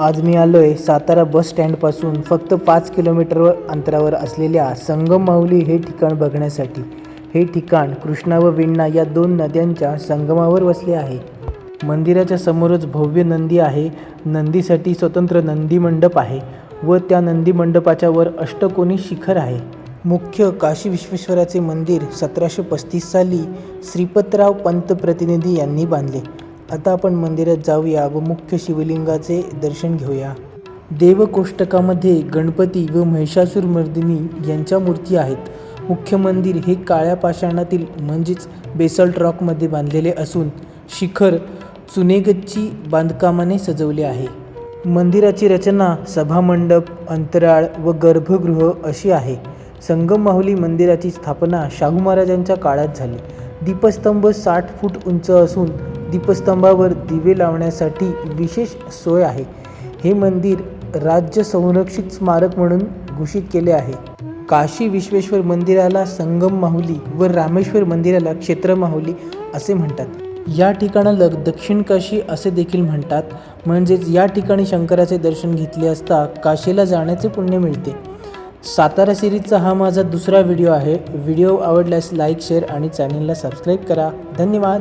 आज मी आलो आहे सातारा बस स्टँडपासून फक्त पाच किलोमीटरवर अंतरावर असलेल्या संगममाऊली हे ठिकाण बघण्यासाठी. हे ठिकाण कृष्णा व वेण्णा या दोन नद्यांच्या संगमावर वसले आहे. मंदिराच्या समोरच भव्य नंदी आहे. नंदीसाठी स्वतंत्र नंदी मंडप आहे व त्या नंदी मंडपाच्या वर अष्टकोनी शिखर आहे. मुख्य काशी विश्वेश्वराचे मंदिर सतराशे पस्तीस साली श्रीपतराव पंत प्रतिनिधी यांनी बांधले. आता आपण मंदिरात जाऊया व मुख्य शिवलिंगाचे दर्शन घेऊया. देवकोष्टकामध्ये गणपती व महिषासूर मर्दिनी यांच्या मूर्ती आहेत. मुख्य मंदिर हे काळ्या पाषाणातील म्हणजेच बेसल्ट रॉकमध्ये बांधलेले असून शिखर चुनेगच्ची बांधकामाने सजवले आहे. मंदिराची रचना सभामंडप अंतराळ व गर्भगृह अशी आहे. संगम माहुली मंदिराची स्थापना शाहू महाराजांच्या काळात झाली. दीपस्तंभ साठ फूट उंच असून दीपस्तंभावर दिवे लावण्यासाठी विशेष सोय आहे. हे मंदिर राज्य संरक्षित स्मारक म्हणून घोषित केले आहे. काशी विश्वेश्वर मंदिराला संगम माहुली व रामेश्वर मंदिराला क्षेत्र माहुली असे म्हणतात. या ठिकाणाला दक्षिण काशी असे देखील म्हणतात. म्हणजेच या ठिकाणी शंकराचे दर्शन घेतले असता काशीला जाण्याचे पुण्य मिळते. सातारा सिरीजचा हा माझा दुसरा व्हिडिओ आहे. व्हिडिओ आवडल्यास लाईक शेअर आणि चॅनलला सबस्क्राईब करा. धन्यवाद.